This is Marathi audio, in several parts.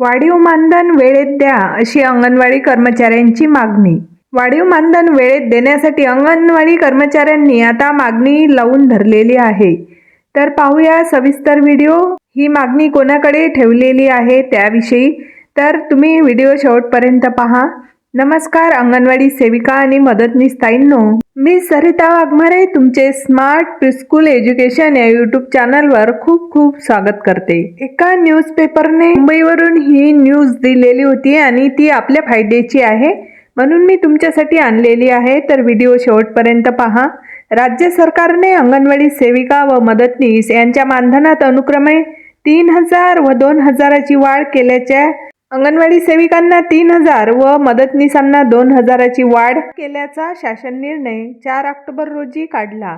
वाढीव मानधन वेळेत द्या अशी अंगणवाडी कर्मचाऱ्यांची मागणी. वाढीव मानधन वेळेत देण्यासाठी अंगणवाडी कर्मचाऱ्यांनी आता मागणी लावून धरलेली आहे. तर पाहूया सविस्तर व्हिडिओ. ही मागणी कोणाकडे ठेवलेली आहे त्याविषयी. तर तुम्ही व्हिडिओ शेवटपर्यंत पहा. नमस्कार अंगणवाडी सेविका आणि मदतनीस ताईंनो. मी सरिता वाघमारे तुमचे स्मार्ट प्रिस्कूल एज्युकेशन या यूट्यूब चॅनलवर खूप खूप स्वागत करते. एका न्यूजपेपरने मुंबईवरून ही न्यूज दिलेली होती आणि ती आपल्या फायद्याची आहे. म्हणून मी तुमच्यासाठी आणलेली आहे. तर व्हिडिओ शेवटपर्यंत पहा. राज्य सरकारने अंगणवाडी सेविका व मदतनीस यांच्या मानधनात अनुक्रमे तीन हजार व दोन हजाराची वाढ केल्याच्या अंगणवाडी सेविकांना तीन हजार व मदतनीसांना दोन हजाराची वाढ केल्याचा शासन निर्णय चार ऑक्टोबर रोजी काढला.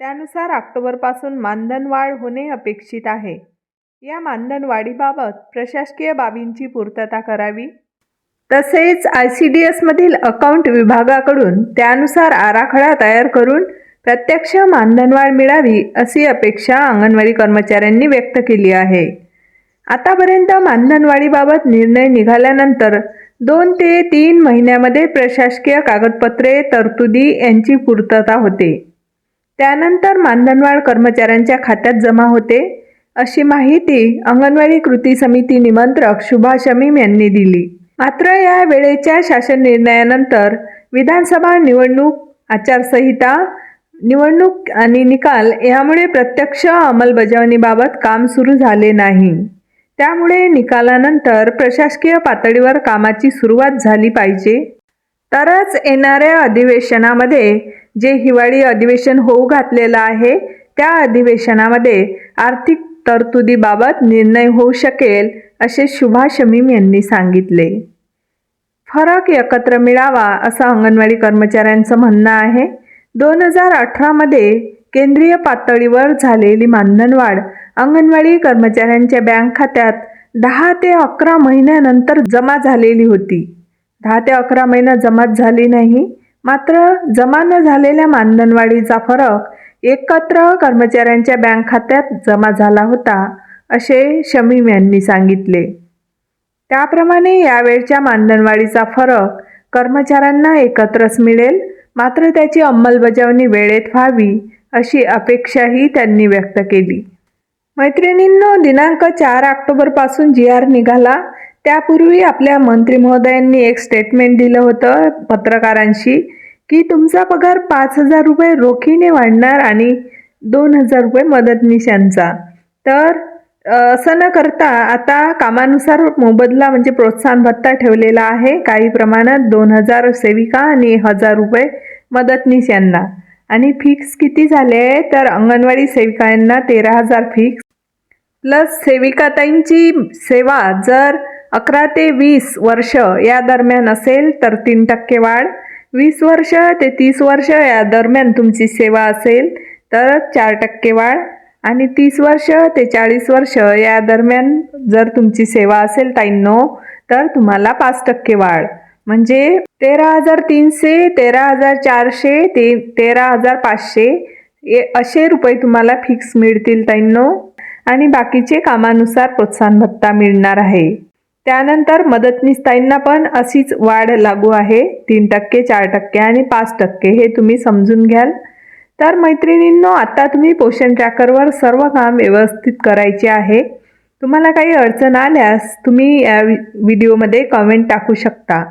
त्यानुसार ऑक्टोबरपासून मानधन वाढ होणे अपेक्षित आहे. या मानधन वाढीबाबत प्रशासकीय बाबींची पूर्तता करावी. तसेच आय सी डी एसमधील अकाउंट विभागाकडून त्यानुसार आराखडा तयार करून प्रत्यक्ष मानधनवाढ मिळावी अशी अपेक्षा अंगणवाडी कर्मचाऱ्यांनी व्यक्त केली आहे. आतापर्यंत मानधनवाढीबाबत निर्णय निघाल्यानंतर दोन ते तीन महिन्यामध्ये प्रशासकीय कागदपत्रे तरतुदी यांची पूर्तता होते. त्यानंतर मानधनवाढ कर्मचाऱ्यांच्या खात्यात जमा होते अशी माहिती अंगणवाडी कृती समिती निमंत्रक शुभा शमीम यांनी दिली. मात्र या वेळेच्या शासन निर्णयानंतर विधानसभा निवडणूक आचारसंहिता निवडणूक आणि निकाल यामुळे प्रत्यक्ष अंमलबजावणीबाबत काम सुरू झाले नाही. त्यामुळे निकालानंतर प्रशासकीय पातळीवर कामाची सुरुवात झाली पाहिजे. तरच येणाऱ्या अधिवेशनामध्ये जे हिवाळी अधिवेशन होऊ घातलेलं आहे त्या अधिवेशनामध्ये आर्थिक तरतुदीबाबत निर्णय होऊ शकेल असे शुभा शमीम यांनी सांगितले. फरक एकत्र मिळावा असं अंगणवाडी कर्मचाऱ्यांचं म्हणणं आहे. दोन हजार अठरामध्ये केंद्रीय पातळीवर झालेली मानधनवाढ अंगणवाडी कर्मचाऱ्यांच्या बँक खात्यात दहा ते अकरा महिन्यानंतर जमा झालेली होती. दहा ते अकरा महिना जमा झाली नाही मात्र जमा न झालेल्या मानधनवाढीचा फरक एकत्र कर्मचाऱ्यांच्या बँक खात्यात जमा झाला होता असे शमीम यांनी सांगितले. त्याप्रमाणे यावेळच्या मानधनवाढीचा फरक कर्मचाऱ्यांना एकत्रच मिळेल मात्र त्याची अंमलबजावणी वेळेत व्हावी अशी अपेक्षाही त्यांनी व्यक्त केली. मैत्रिणींनो दिनांक चार ऑक्टोबरपासून जी आर निघाला. त्यापूर्वी आपल्या मंत्री महोदयांनी एक स्टेटमेंट दिलं होतं पत्रकारांशी की तुमचा पगार पाच हजार रुपये रोखीने वाढणार आणि दोन हजार रुपये मदतनीशांचा. तर असं न करता आता कामानुसार मोबदला म्हणजे प्रोत्साहन भत्ता ठेवलेला आहे. काही प्रमाणात दोन हजार सेविका आणि हजार रुपये मदतनीस यांना. आणि फिक्स किती झाले तर अंगणवाडी सेविकांना तेरा हजार फिक्स प्लस सेविकाताईंची सेवा जर अकरा ते वीस वर्ष या दरम्यान असेल तर तीन टक्के वाढ. वीस वर्ष ते तीस वर्ष या दरम्यान तुमची सेवा असेल तर चार टक्के वाढ. आणि तीस वर्ष ते चाळीस वर्ष या दरम्यान जर तुमची सेवा असेल ताईंनो तर तुम्हाला पाच टक्के वाढ. म्हणजे तेरा हजार तीनशे तेरा हजार चारशे ते तेरा हजार पाचशे ए असे रुपये तुम्हाला फिक्स मिळतील ताईंनो. आणि बाकीचे कामानुसार प्रोत्साहन भत्ता मिळणार आहे. त्यानंतर मदतनीसताईंना पण अशीच वाढ लागू आहे. तीन टक्के चार टक्के आणि पाच टक्के हे तुम्ही समजून घ्याल. तर मैत्रिणींनो आता तुम्ही पोषण ट्रॅकरवर सर्व काम व्यवस्थित करायचे आहे. तुम्हाला काही अडचण आल्यास तुम्ही या व्हिडिओमध्ये कमेंट टाकू शकता.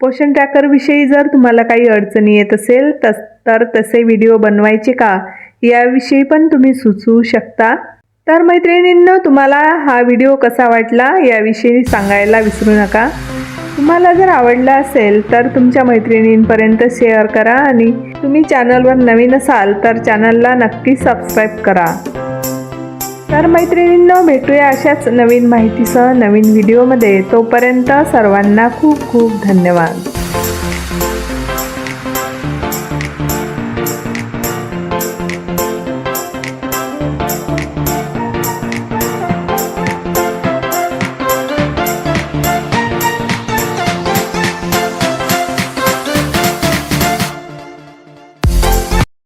पोषण ट्रॅकरविषयी जर तुम्हाला काही अडचणी येत असेल तस तर तसे व्हिडिओ बनवायचे का? याविषयी पण तुम्ही सुचवू शकता. तर मैत्रिणींनो तुम्हाला हा व्हिडिओ कसा वाटला याविषयी सांगायला विसरू नका. तुम्हाला जर आवडला असेल तर तुमच्या मैत्रिणींपर्यंत शेअर करा आणि तुम्ही चॅनलवर नवीन असाल तर चॅनलला नक्की सबस्क्राईब करा. तर मैत्रिणींनो भेटूया अशाच नवीन माहितीसह नवीन व्हिडिओमध्ये. तोपर्यंत सर्वांना खूप खूप धन्यवाद.